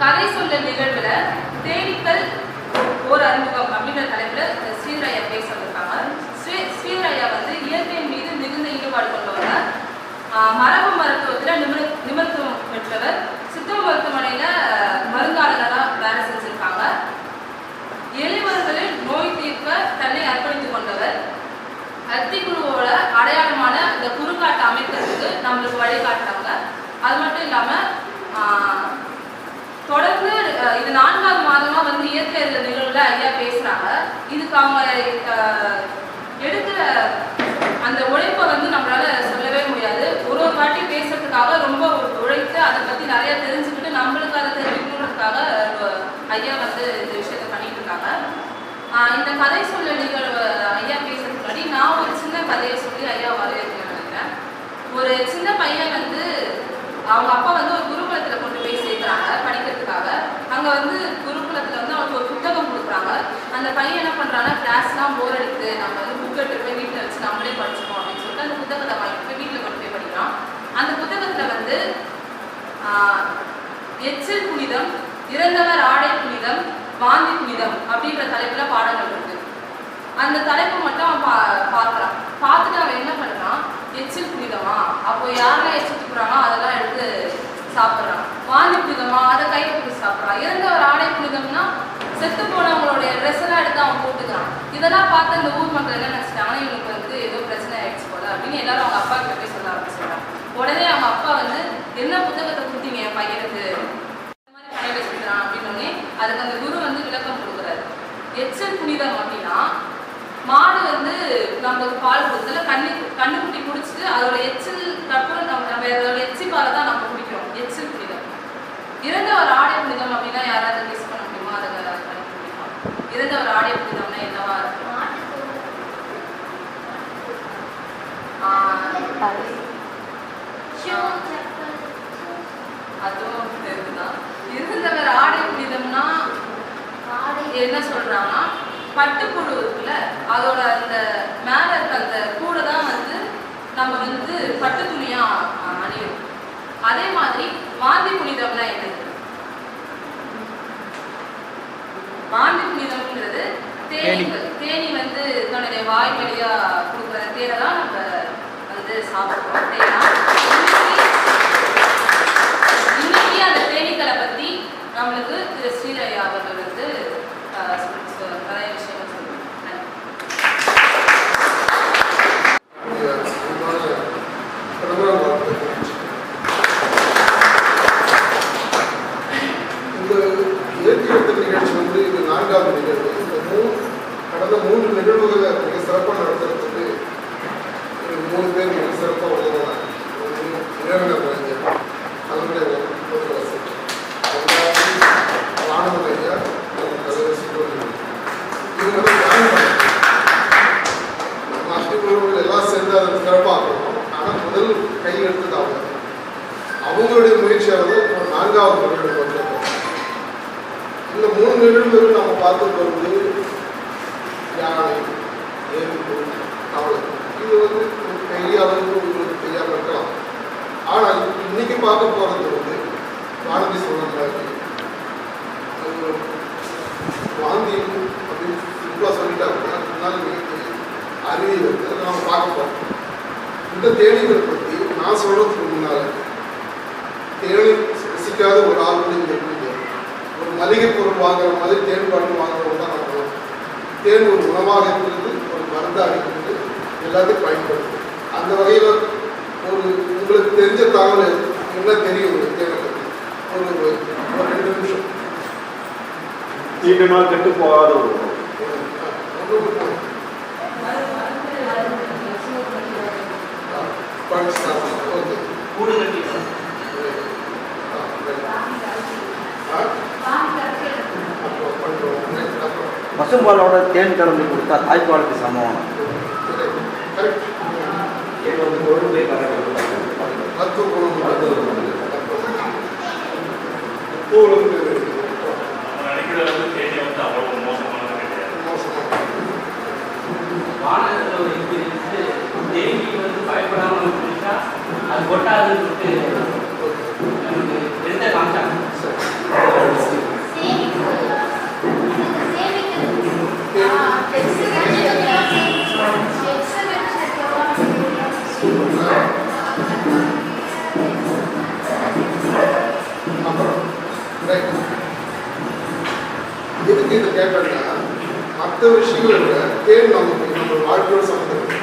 கதை சொல்ல நிகழ்வுல தேனீக்கள் ஓர் அறிமுகம் அப்படின்ற தலைப்புல ஸ்ரீதரையா பேச வந்திருக்காங்க. ஸ்ரீ ஸ்ரீதரையா வந்து இயற்கையின் மீது மிகுந்த ஈடுபாடு கொண்டவங்க. மரபு மருத்துவத்துல நிபுண நிபுணத்துவம் பெற்றவர். சித்த மருத்துவமனையில மருந்தாளர்களா வேலை செஞ்சிருக்காங்க. எளியவர்களில் நோய் தீர்க்க தன்னை அர்ப்பணித்துக் கொண்டவர். அத்திக்குழுவோட அடையாளமான இந்த குறுக்காட்டை அமைக்கிறதுக்கு நம்மளுக்கு வழிகாட்டுறாங்க. அது மட்டும் இல்லாம ஆஹ், தொடர்ந்து அஹ், இது நான்காவது மாதமா வந்து இயற்கை இருந்த நிகழ்வுல ஐயா பேசுறாங்க. இதுக்கு அவங்க எடுக்கிற அந்த உழைப்பை வந்து நம்மளால சொல்லவே முடியாது. ஒரு ஒரு வாட்டி பேசுறதுக்காக ரொம்ப உழைத்து அதை பத்தி நிறைய தெரிஞ்சுக்கிட்டு நம்மளுக்கு அதை தெரிவிக்கணுன்றதுக்காக ஐயா வந்து இந்த விஷயத்த பண்ணிட்டு இருக்காங்க. இந்த கதை சொல்ல நிகழ்வு ஐயா பேசுறதுக்கு முன்னாடி நான் ஒரு சின்ன கதையை சொல்லி ஐயா வரவேற்கிறேன் நினைக்கிறேன். ஒரு சின்ன பையன் வந்து அவங்க அப்பா வந்து ஒரு குருகுலத்தில் கொண்டு போய் சேர்க்குறாங்க படிக்கிறதுக்காக. அங்கே வந்து புத்தகம் அந்த பையன் என்ன பண்ணுறான்னா கிளாஸ்லாம் போர் எடுத்து நம்ம வந்து புக் எடுத்து போய் வீட்டில் வச்சு நம்மளே படிச்சுப்போம் அப்படின்னு சொல்லிட்டு அந்த புத்தகத்தை வாங்கிட்டு போய் வீட்டில் கொண்டு போய் படிக்கிறான். அந்த புத்தகத்துல வந்து ஆஹ், எச்சில் புனிதம் இறந்தவர் ஆடை புனிதம் வாந்தி புனிதம் அப்படின்ற தலைப்புல பாடங்கள் இருக்கு. அந்த தலைப்பு மட்டும் அவன் பா பார்க்குறான். பார்த்துட்டு அவன் என்ன பண்ணுறான் எச்சில் புனிதமா? அப்போ யாரெல்லாம் எச்சில் துப்புறானோ அதெல்லாம் எடுத்து சாப்பிட்றான். வாந்தி புனிதமா? அதை கை போட்டு சாப்பிட்றான் இறந்தவர் ஆடை புனிதம்னா செத்து போனவங்களுடைய ட்ரெஸ் எல்லாம் எடுத்து அவன் போட்டுக்கிறான் இதெல்லாம் பார்த்து அந்த ஊர் மக்கள் என்ன நினச்சிட்டாங்க? இவனுக்கு வந்து ஏதோ பிரச்சனை ஆயிடுச்சு போல அப்படின்னு எல்லாரும் அவங்க அப்பா கிட்ட போய் சொல்ல ஆரம்பிச்சிடுறாங்க உடனே அவங்க அப்பா வந்து என்ன புத்தகத்தை கொடுத்தீங்க? என் பையனுக்கு? இந்த மாதிரி பண்ண வச்சுக்கிறான் அப்படின்னு அதுக்கு அந்த குரு வந்து விளக்கம் கொடுக்குறாரு. எச்சல் புனிதம் அப்படின்னா மாடு வந்து நமக்கு பால் கொடுத்துல கண்ணு கண்ணுக்குட்டி குடிச்சிட்டு அதோட எச்சில் தப்பு நம்ம நம்ம அதோட எச்சி பாலை தான் நம்ம குடிக்கிறோம். எச்சில் புனிதம். இறந்தவர் ஆடை புனிதம் அப்படின்னா யாராவது மிஸ் பண்ண முடியுமா? அதை யாராவது பண்ண முடியுமா? இறந்தவர் ஆடை அதுவும் இருக்குதான் இருந்தவர் ஆடை புனிதம்னா என்ன சொல்றாங்கன்னா பட்டுப்புழு இருக்குல்ல அதோட அந்த மேல இருக்க அந்த கூடை தான் வந்து நம்ம வந்து பட்டு துணியா அணியும். அதே மாதிரி வாந்தி புனிதம்னா என்னது? வாந்தி புனிதம்ங்கிறது தேனீக்கள். தேனி வந்து தன்னுடைய வாய் வழியா கொடுக்குற தேனை தான் நம்ம வந்து சாப்பிடுறோம் இன்னைக்கு அந்த தேனீக்களை பத்தி நம்மளுக்கு திரு ஸ்ரீரையா அவர்கள் வந்து நிறைய விஷயங்கள் நிகழ்ச்சி வந்து இது நான்காவது நிகழ்வு இந்த மூணு கடந்த மூன்று நிகழ்வுகளை மிக சிறப்பாக நடத்துறதுக்கு மூணு பேர் மிக சிறப்பாக உதவுனாங்க இறைவனர் கலைஞர் அதனுடைய முத்துவாசி ஐயா தலைவர் சுப்பிரமணியன் இவங்க வந்து தியானம் மற்ற எல்லாம் சேர்ந்து அதை சிறப்பாக்கணும் ஆனால் முதல் கை எடுத்தது அவங்க அவங்களுடைய முயற்சியானது ஒரு நான்காவது நிகழ்வு வந்திருக்கோம் இந்த மூணு நிகழ்வுகள் நம்ம பார்த்து வருவது யானை எறும்பு தவளை இது வந்து பெரிய அளவுக்கு உங்களுக்கு தெரியாமல் இருக்கலாம் ஆனால் இன்னைக்கு பார்க்க போகிறது வந்து வானதி சொன்னது மாதிரி. வாந்தி அப்படின்னு சிம்பிளாக சொல்லிட்டாங்க அதனால மிகப்பெரிய அறிவியல் வந்து நாம் பார்க்க போகிறோம் இந்த தேடிகளை பற்றி நான் சொல்கிறதுக்கு முன்னால் தேனி ரசிக்காத ஒரு ஆள் கூட இங்கே ஒரு மளிகை பொருள் வாங்குற மாதிரி தேன் பாட்டு வாங்குறவங்க தான் நம்ம தேன் ஒரு உணவாக இருக்கிறது ஒரு மருந்தாக இருக்கிறது எல்லாத்தையும் பயன்படுத்துவோம். அந்த வகையில் ஒரு உங்களுக்கு தெரிஞ்ச தகவல் என்ன தெரியும் ஒரு ஒரு ரெண்டு நிமிஷம். நீண்ட நாள் கெட்டு போகாத ஒரு சாப்பிடலாம். ஓகே கூடு கட்டி பசும்பாலோட தேன் கலந்து கொடுத்தா தாய்ப்பாலுக்கு சமம். கரெக்ட் ஏன் வந்து கொழும்பை எதுக்கு இதை கேட்டேன்னா மற்ற விஷயங்களை விட தேன் நமக்கு நம்ம வாழ்க்கையோட சம்மந்தம்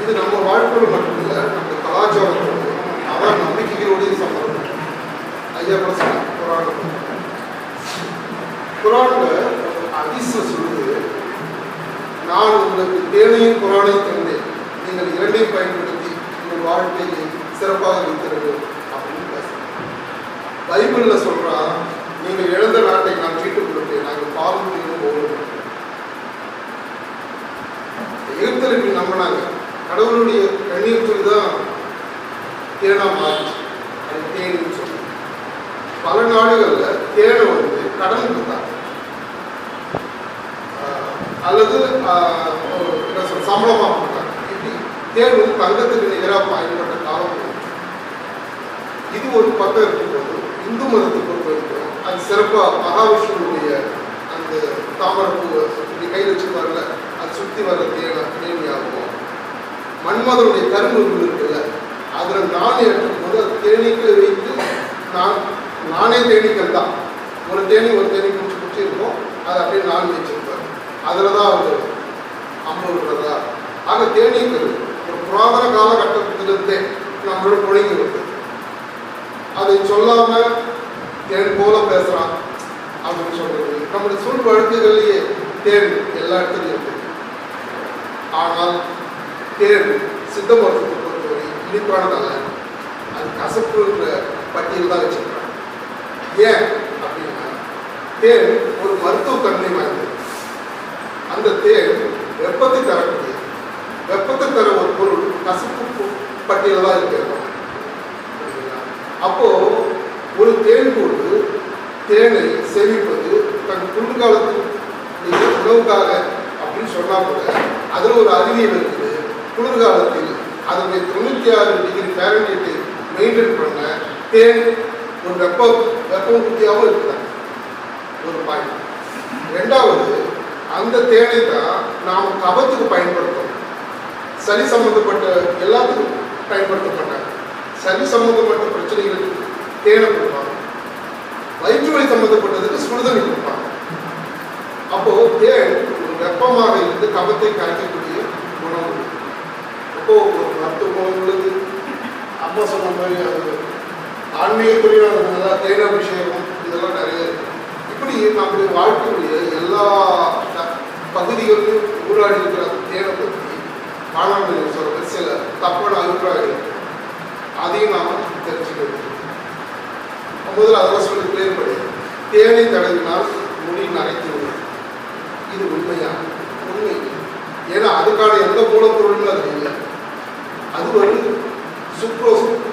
இது நம்ம வாழ்க்கையோடு மட்டும் இல்லை நம்ம கலாச்சாரத்தோடு அதான் நம்பிக்கைகளோடையும் சம்மந்தம் ஐயா கூட சொன்னாங்க புராணம் குரானில் அதிசம் சொல்லுது நான் உங்களுக்கு தேனையும் குரானையும் தந்தேன். நீங்கள் இரண்டையும் பயன்படுத்தி உங்கள் வாழ்க்கையை சிறப்பாக வைத்திருங்கள். அப்படின்னு பேசுறேன் பைபிளில் சொல்றா நீங்கள் இழந்த நாட்டை நான் மீட்டுக் கொடுப்பேன் நாங்கள் பாவம் தீரும் போகிறோம் எகிப்தலுக்கு நம்பினாங்க. கடவுளுடைய கண்ணீர் துளி தான் தேனா மாறிச்சு. அது தேனின்னு சொல்லி பல நாடுகளில் தேனை வந்து கடன் கொடுத்தாங்க. ஆஹ் அல்லது ஆஹ், கொடுத்தாங்க. இப்படி தேன் வந்து தங்கத்துக்கு நிகராக பயன்பட்ட காலம். இது ஒரு பக்கம் இருக்கும்போது இந்து மதத்தை பொறுத்த அது சிறப்பாக மகாவிஷ்ணுடைய அந்த தாமரப்பூவை இப்படி கையில் வச்சுருப்பார்ல அது சுற்றி வர தேனை தேனியாகும் மன்மதனுடைய கரும்பு இருக்குல்ல அதில் நான் ஏற்றும் போது அது தேனீக்கு வைத்து நான் நானே தேனீக்கள் தான். ஒரு தேனி ஒரு தேனி குடிச்சு குடிச்சு இருக்கும். அதை அப்படியே நான் வச்சிருப்பார் அதில் தான் அவர் அம்பு விடுறதா ஆக தேனீக்கள் ஒரு புராதன காலகட்டத்திலிருந்தே நம்மளோட புழங்கி வருது. அதை சொல்லாமல் தேன் போல பேசுறான் அப்படின்னு சொல்றது. நம்முடைய சொல் தேன் எல்லா இடத்துலையும் இருக்கு. ஆனால் தேன் சித்த மருத்துவத்தை பொறுத்தவரை இனிப்பானதல்ல அது கசப்புன்ற பட்டியல் தான் வச்சிருக்காங்க ஏன் அப்படின்னா தேன் ஒரு மருத்துவ தன்மை வாய்ந்தது. அந்த தேன் வெப்பத்தை தரக்கூடிய வெப்பத்தை தர ஒரு பொருள் கசப்பு பட்டியல் தான் இருக்கிறது அப்போது ஒரு தேன் போட்டு தேனை சேமிப்பது தன் குளிர்காலத்தில் உணவுக்காக அப்படின்னு சொன்னா கூட அதில் ஒரு அறிவியல் இருக்குது. குளிர்காலத்தில் அதனுடைய தொண்ணூற்றி ஆறு டிகிரி ஃபேரன்ஹீட்டை மெயின்டைன் பண்ண தேன் ஒரு வெப்ப வெப்பம் குத்தியாகவும் இருக்கிறாங்க ஒரு பாயிண்ட். ரெண்டாவது அந்த தேனை தான் நாம் கபத்துக்கு பயன்படுத்தணும். சளி சம்பந்தப்பட்ட எல்லாத்துக்கும் பயன்படுத்தப்பட்டாங்க. சளி சம்பந்தப்பட்ட பிரச்சனைகளுக்கு தேனை கொடுப்பாங்க. வயிற்று வழி சம்பந்தப்பட்டதுக்கு சுடுதண்ணி கொடுப்பாங்க. அப்போ தேன் ஒரு வெப்பமாக இருந்து கபத்தை காய்க்கக்கூடிய குணம் அப்போ ஒரு மருத்துவ குணம் உள்ளது. அம்மா சொன்ன மாதிரி அது ஆன்மீகத்துறையும் அதனால தேன அபிஷேகம் இதெல்லாம் நிறைய இப்படி நம்முடைய வாழ்க்கையுடைய எல்லா பகுதிகளிலும் ஊராடி இருக்கிற தேனை பற்றி மாணவர்கள் சொல்ற சில தப்பான அபிப்பிராயம் அதையும் நாம் தெரிஞ்சுக்கணும். முதல்ல அதெல்லாம் சொல்லி கிளியர் பண்ணி தேனை தடவினால் முடி நரைத்து விடும். இது உண்மையா? உண்மை. ஏன்னா அதுக்கான எந்த மூலப்பொருளும் அது இல்லை. அது ஒரு சுக்ரோஸும்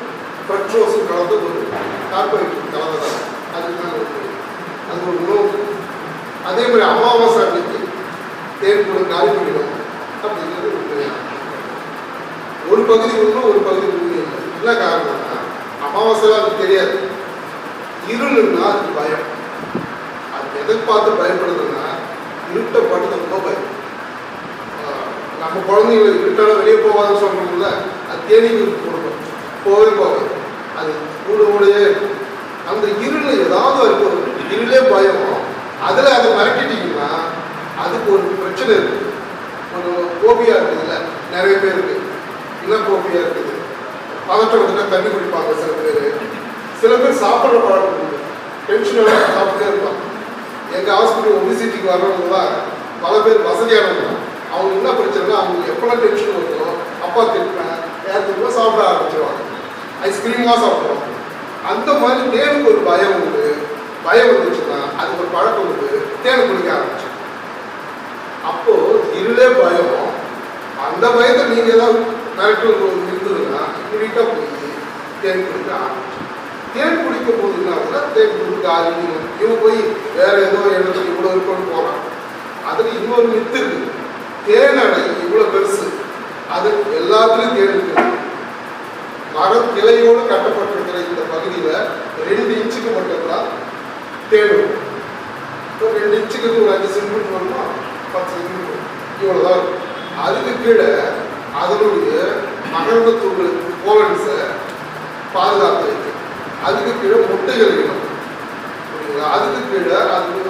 ஃப்ரக்ட்ரோஸும் கலந்து ஒரு கார்போஹைட்ரேட் கலந்ததான் அதுதான் உண்மை அது ஒரு உணவு. அதே மாதிரி அமாவாசை அன்னைக்கு தேன் கூட காலி பண்ணிடும். அப்படிங்கிறது உண்மையா? ஒரு பகுதி உண்மை ஒரு பகுதி உண்மை இல்லை. என்ன காரணம்னா அமாவாசைலாம் அது தெரியாது. இருளுன்னா அது பயம். அது எதை பார்த்து பயப்படுதுன்னா இருட்டை பாட்டு ரொம்ப பயம். நம்ம குழந்தைங்களை இருட்டால வெளியே போகாதுன்னு சொல்றோம்ல அது தேனிக்கு கொடுக்கும் போகவே போகாது. அது கூட கூடயே இருக்கும். அந்த இருளில் ஏதாவது இருக்கும் இருளே பயம். அதில் அதை மிரட்டிட்டீங்கன்னா அதுக்கு ஒரு பிரச்சனை இருக்குது ஒரு கோபியா இருக்குதுல்ல. நிறைய பேருக்கு. என்ன கோபியா இருக்குது. பதற்றம் வந்துட்டா தண்ணி குடிப்பாங்க சில பேர். சில பேர் சாப்பிட்ற பழக்கம் உண்டு. டென்ஷனோட சாப்பிட்டே இருப்பாங்க. எங்க ஹாஸ்பிட்டல் ஒபிசிட்டிக்கு வர்றவங்கலாம் பல பேர் வசதியானவங்க. அவங்க என்ன பிரச்சனைனா அவங்க எப்பெல்லாம் டென்ஷன் வருதோ அப்பா திட்டுறேன் நேரத்துக்குள்ள சாப்பிட ஆரம்பிச்சிருவாங்க. ஐஸ்கிரீம்லாம் சாப்பிடுவாங்க. அந்த மாதிரி தேனுக்கு ஒரு பயம் உண்டு. பயம் வந்துச்சுன்னா அது ஒரு பழக்கம் உண்டு. தேனை குடிக்க ஆரம்பிச்சு. அப்போ இருளே பயம். அந்த பயத்தை நீங்க ஏதாவது மிரட்டல் இருந்ததுன்னா இமீடியட்டா போய் தேன் குடிக்க ஆரம்பிச்சு. தேன் குடிக்கும் போதுன்னா என்ன தேன் குடிக்க ஆரம்பிக்கணும். இவன் போய் வேற ஏதோ இடத்துல இவ்வளோ இருக்கணும்னு போறான். அதுக்கு இன்னொரு மித்து இருக்கு. தேனடை இவ்வளோ பெருசு. அது எல்லாத்துலேயும் தேன் இருக்கு. மரம் கிளையோடு கட்டப்பட்டிருக்கிற இந்த பகுதியில் ரெண்டு இன்ச்சுக்கு மட்டும்தான் தேன் இப்போ ரெண்டு இன்ச்சுக்கு ஒரு அஞ்சு சென்டிமீட்டர் வருமா? பத்து சென்டிமீட்டர் இவ்வளவுதான் இருக்கும். அதுக்கு கீழே அதனுடைய மகரந்த தூள் கோவன்ஸை பாதுகாத்து வைக்கும் அதுக்கு கீழே முட்டைகள் இடும் புரியுங்களா அதுக்கு கீழே அது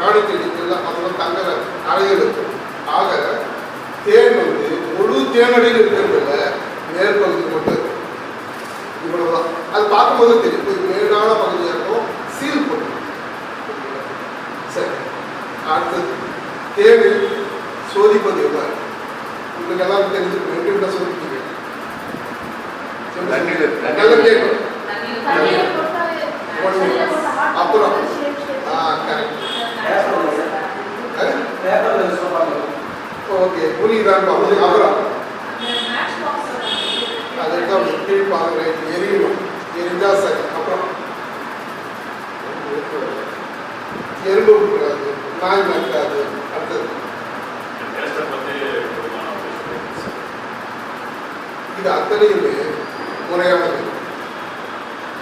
ராணி செடிகள் அதெல்லாம் தங்குற அறைகள் இருக்கும். ஆக தேன் வந்து முழு தேனடையில் இருக்கிறதுல மேற்பகுதி மட்டும் இருக்கும் இவ்வளவுதான். அது பார்க்கும்போது தெரியும். இது மேடான பகுதியாக இருக்கும் சீல் போட்டு. சரி. அடுத்தது தேவை சோதிப்பது எவ்வாறு உங்களுக்கு எல்லாம் தெரிஞ்சுக்கணும் எப்படி சோதிப்பீங்க. நல்லா கேட்கணும் அப்புறம். ஓகே புரியுதான்னு அப்புறம் அதுதான் கீழ் பார்க்குறேன் எரியணும் எரிஞ்சா சரி அப்புறம் எறும்பு விட்டுறாது நாய் அடுத்தது இது அத்தனையுமே முறையானது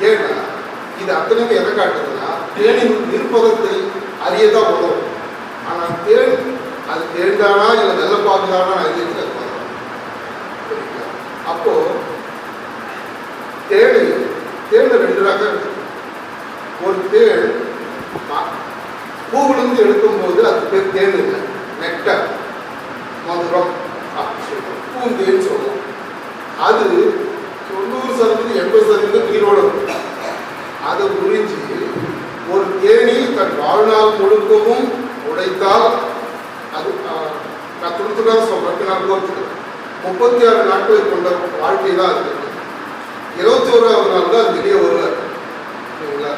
ஏன்னா இது அத்தனையுமே எதை காட்டுதுன்னா தேனின் நிற்பதத்தை அறியதான் உதவும் ஆனால் தேன் அது தேன்தானா இல்லை நல்ல அறியறது அது உதவும். அப்போ தேனு தேனில் ரெண்டு ரகம். இருக்கு ஒரு தேன் பூவிலிருந்து எடுக்கும்போது அது பேர் தேன் இல்லை நெக்டர் மதுரம். அப்படி சொல்லுவோம் பூந்தேன்னு சொல்லுவோம் அது தொண்ணூறு சதவீதம் எண்பது சதவீதம் நீரோடு இருக்கும் அதை உறிஞ்சி ஒரு தேனி தன் வாழ்நாள் முழுக்கவும் உடைத்தால் அது நான் துணுத்துக்காக சொல்றேன். நான் கோர்த்துக்கிறேன். முப்பத்தி ஆறு நாட்களை கொண்ட வாழ்க்கை தான் அது. இருபத்தி ஓராவது நாள் தான் அது வெளியே வருவார். சரிங்களா?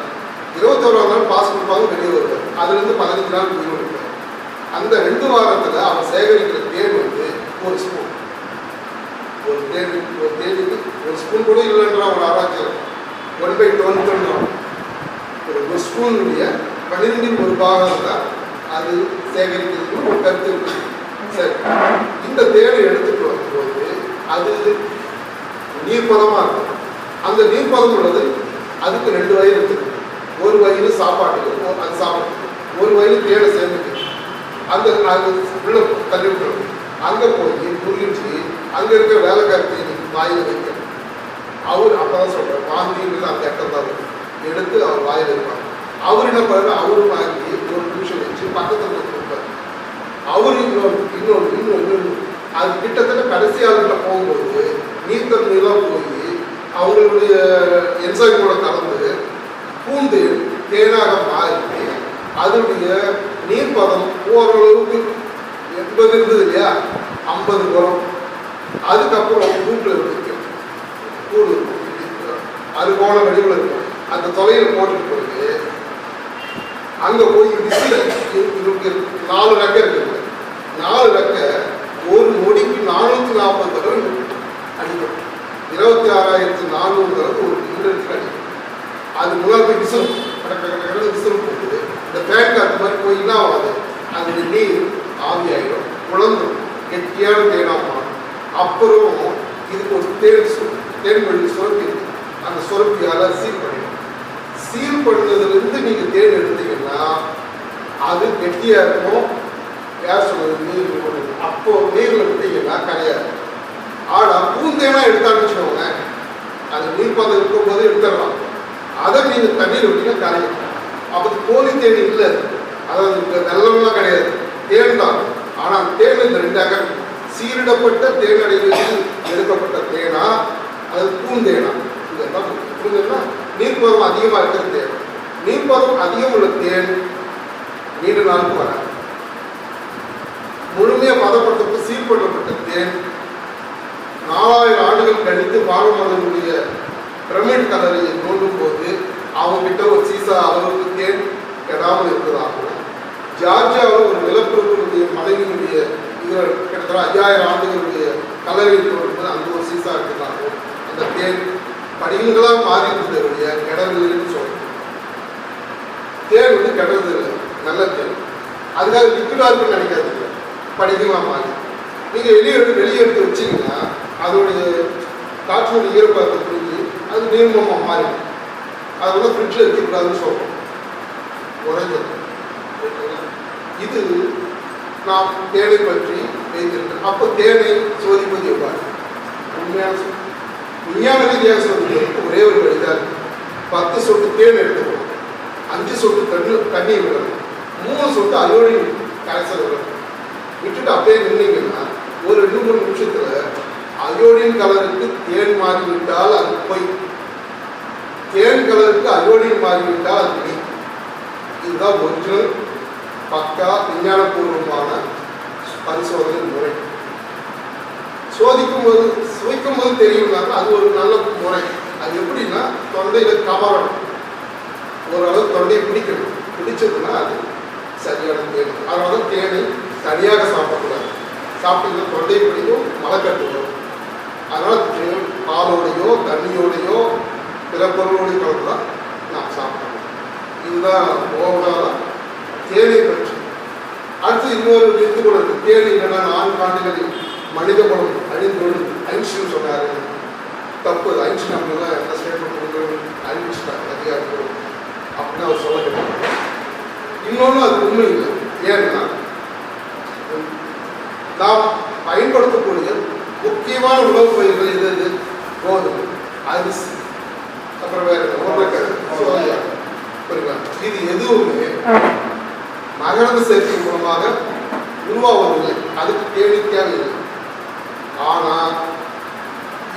இருபத்தோராவது நாள் பாஸ் கொடுப்பாங்க வெளியே வருவார். அதுலேருந்து பதினஞ்சு நாள் உயிர் கொடுப்பார் அந்த ரெண்டு வாரத்தில் அவன் சேகரிக்கிற தேன் வந்து ஒரு ஸ்பூன் ஒரு தேன் ஒரு தேனுக்கு ஒரு ஸ்பூன் கூட இல்லைன்ற ஒரு ஆராய்ச்சி ஒன் பை டுவெல்த்ன்றோம் ஒரு ஒரு பன்னிரெண்டின் ஒரு பாகம் தான் அது சேகரிக்கிறதுக்கு ஒரு கருத்து சரி. இந்த தேடை எடுத்துட்டு வரும்போது அது நீர்ப்பதமாக இருக்கும். அந்த நீர்ப்பதம் உள்ளது அதுக்கு ரெண்டு வயல் இருக்குது ஒரு வயல் சாப்பாட்டுக்கு அது சாப்பாடு ஒரு வயல் தேடை சேர்ந்துக்கு அந்த அது உள்ள தள்ளி விட்டுரும் அங்கே போய் புரிஞ்சு அங்கே இருக்கிற வேலைக்காரத்தை நீங்கள் வாயில் வைக்கணும். அவர் அப்பதான் சொல்றாரு வாந்திங்கிறது அந்த இடத்துல தான் எடுத்து அவர் வாயில் வைப்பார். அவர் என்ன பண்ணுறாரு அவரும் வாங்கி ஒரு நிமிஷம் வச்சு பக்கத்தில் கொடுப்பார் அவர் இன்னொரு இன்னொரு இன்னொரு அது கிட்டத்தட்ட கடைசி ஆளுகிட்ட போகும்போது நீர்த்தன்மையெல்லாம் போய் அவங்களுடைய என்சைம் கூட கலந்து பூந்து தேனாக மாறி அதனுடைய நீர்ப்பதம் ஓரளவுக்கு எண்பது இருந்தது இல்லையா? ஐம்பது குரம் அதுக்கப்புறம் கூட்டில் வைக்கும் அது போன வடிவில் இருக்கும் அந்த தொலைவில் போட்டுட்டு போயிட்டு அங்கே போய் விசில நாலு ரெக்க இருக்குது நாலு ரெக்க ஒரு நொடிக்கு நானூற்றி நாற்பது தடவை அடிக்கும். இருபத்தி ஆறாயிரத்தி நானூறு தடவை ஒரு நிமிடத்துக்கு அடிக்கும். அது முன்னாடி விசம் விசில் கடற்கரை விசில் போகுது இந்த ஃபேன் காத்து மாதிரி போய் என்ன ஆகாது? அது நீர் ஆவியாயிடும். குழந்தும் கெட்டியான தேனாக மாறும் அப்புறம் இதுக்கு ஒரு தேன் சொல் தேன் வழி சுரப்பி அந்த சுரப்பியால் சீல் பண்ணிடும் சீல் பண்ணதுலேருந்து நீங்கள் தேடி எடுத்தீங்கன்னா அது கெட்டியாக இருக்கும் யார் சொல்றது? நீர் போடுறது அப்போ நீரில் விட்டீங்கன்னா கிடையாது ஆனால் பூந்தேனா எடுத்தான்னு வச்சுக்கோங்க அது நீர் பாத்திரம் இருக்கும் இருக்கும்போது எடுத்துடலாம். அதை நீங்கள் தண்ணீர் விட்டீங்கன்னா கரையும் அப்போ கோழி தேடி இல்லை. அதாவது இந்த வெள்ளம்லாம் கிடையாது. தேன் தான். ஆனால் தேன் இந்த ரெண்டாக சீரிடப்பட்ட தேனடைகளில் எடுக்கப்பட்ட தேனா? அது பூந்தேனா. இதெல்லாம் புரிஞ்சுன்னா நீர்ப்பதம் அதிகமாக இருக்கிற தேன் நீர்ப்பதம் அதிகம் உள்ள தேன் நீண்ட நாளுக்கு வராது. முழுமையாக பதப்படுத்தப்பட்டு சீர்படுத்தப்பட்ட தேன் நாலாயிரம் ஆண்டுகள் கழித்து பாரமதனுடைய பிரமிட் கலரியை தோண்டும் போது அவங்ககிட்ட ஒரு சீசா அளவுக்கு தேன் கெடாமல் இருந்ததாகவும் ஜார்ஜியாவில் ஒரு நிலப்பிரபுடைய மனைவியினுடைய இது கிட்டத்தட்ட ஐயாயிரம் ஆண்டுகளுடைய கலரியை தோண்டும் போது ஒரு சீசா இருக்கிறதாகவும் அந்த தேன் படிகங்களாக மாறிட்டு இருந்ததுடைய கிடவில்லைன்னு சொல்றோம். தேன் வந்து கெடுறது இல்லை நல்ல தேன். அதுக்காக லிக்விடாக இருக்குன்னு நினைக்காதீங்க. படிகங்களாக மாறி. நீங்கள் வெளியே எடுத்து வெளியே எடுத்து வச்சீங்கன்னா அதோடைய காற்றினுடைய ஈரப்பதத்தை புரிஞ்சு அது நீர்மமாக மாறிடும். அது வந்து ஃப்ரிட்ஜில் எடுத்துக்கூடாதுன்னு சொல்கிறோம் உறைஞ்சது இது நாம் தேனை பற்றி வைத்திருக்கிறோம். அப்போ தேனை சோதிப்பது எவ்வாறு? உண்மையான விஞ்ஞான ரீதியாக ஒரே ஒரு வழிதான் பத்து சொட்டு தேன் எடுத்துக்கணும் அஞ்சு சொட்டு தண்ணி தண்ணி விடணும் மூணு சொட்டு அயோடின் கரைசல் விடணும் விட்டுட்டு அப்படியே நின்னீங்கன்னா ஒரு ரெண்டு மூணு நிமிஷத்துல அயோடின் கலருக்கு தேன் மாறிவிட்டால் அது பொய். தேன் கலருக்கு அயோடின் மாறிவிட்டால் அது பொய் இதுதான் ஒரிஜினல் பக்கா விஞ்ஞானபூர்வமான பரிசோதனை முறை. சோதிக்கும் போது சுவைக்கும் போது தெரியும்னாக்க அது ஒரு நல்ல முறை. அது எப்படின்னா தொண்டையில கவரணும். ஓரளவு தொண்டையை பிடிக்கணும். பிடிச்சதுன்னா அது சரியான தேனி அதனால தான் தேனை தனியாக சாப்பிடக்கூடாது. சாப்பிட்டீங்கன்னா தொண்டையை பிடிக்கும் மலைக்கட்டு வரும் அதனால் தேன் பாலோடையோ தண்ணியோடையோ பிற பொருளோடையோ கலந்து தான் நாம் சாப்பிடணும். இதுதான் ஓவராலாக தேனை பற்றி. அடுத்து இன்னொரு வித்து கூட இருக்குது தேன் இல்லைன்னா நான்கு ஆண்டுகளில் மனித குலம் அழிந்தோடு ஐன்ஸ்டீன் சொன்னாரு. தப்பு. ஐன்ஸ்டீன் அப்படிலாம் எந்த ஸ்டேட்மெண்ட் கொடுக்கணும்? அறிவிச்சிட்டாங்க அதிகாரிகள் அப்படின்னு அவர் சொல்ல கேட்டாங்க இன்னொன்று அது உண்மை இல்லை. ஏன்னா நாம் பயன்படுத்தக்கூடிய முக்கியமான உணவுப் பயிர்கள் எது எது? கோதுமை அரிசி. அப்புறம் வேற? உருளைக்கிழங்கு. சோயா புரியுங்களா இது எதுவுமே மகரந்த சேர்க்கை மூலமாக உருவாவதில்லை. அதுக்கு தேடி தேவையில்லை. ஆனா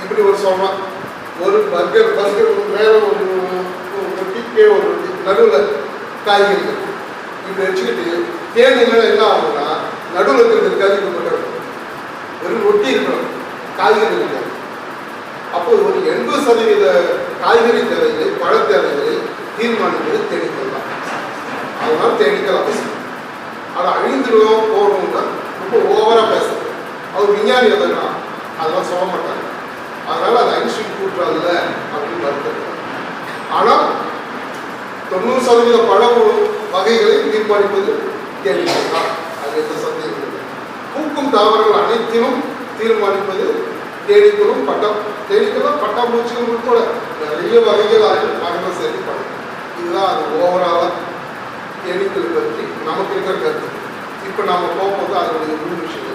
இப்படி ஒரு சொல்றான் ஒரு பர்கர் பர்கர் மேல ஒரு ஒரு ஒரு நடுவில் காய்கறி இப்படி வச்சுக்கிட்டு தேன் இல்லைன்னா என்ன ஆகும்னா நடுவில் இருக்கிறது கறிக்கு மட்டும் ஒரு ரொட்டி இருக்கணும் காய்கறி இருக்காது அப்போ ஒரு எண்பது சதவீத காய்கறி தேவைகளை பழ தேவைகளை தீர்மானிக்கிறது தேனீக்கள் அதனால் அதனால தேனீக்கள் அவசியம் அதை அழிந்துடும் போகணும்னா ரொம்ப ஓவரா பேச அவர் விஞ்ஞானி எதனா அதெல்லாம் சொல்ல மாட்டாங்க அதனால அது ஐன்ஸ்டீன் கூட்டுறாங்கல்ல அப்படின்னு வருத்தம் ஆனால் தொண்ணூறு சதவீத பழ வகைகளை தீர்மானிப்பது தேனீக்கள் அது எந்த சந்தேகம் இல்லை. பூக்கும் தாவரங்கள் அனைத்திலும் தீர்மானிப்பது தேனீக்களும் பட்டம் தேனீக்களும் பட்டாம்பூச்சிகள் உட்பட நிறைய வகைகள் அதில் மகரம் சேர்த்து படம் இதுதான் அது ஓவராலாக தேனீக்கள் பற்றி நமக்கு இருக்கிற கருத்து. இப்போ நாம் போகும்போது அதனுடைய முழு விஷயம்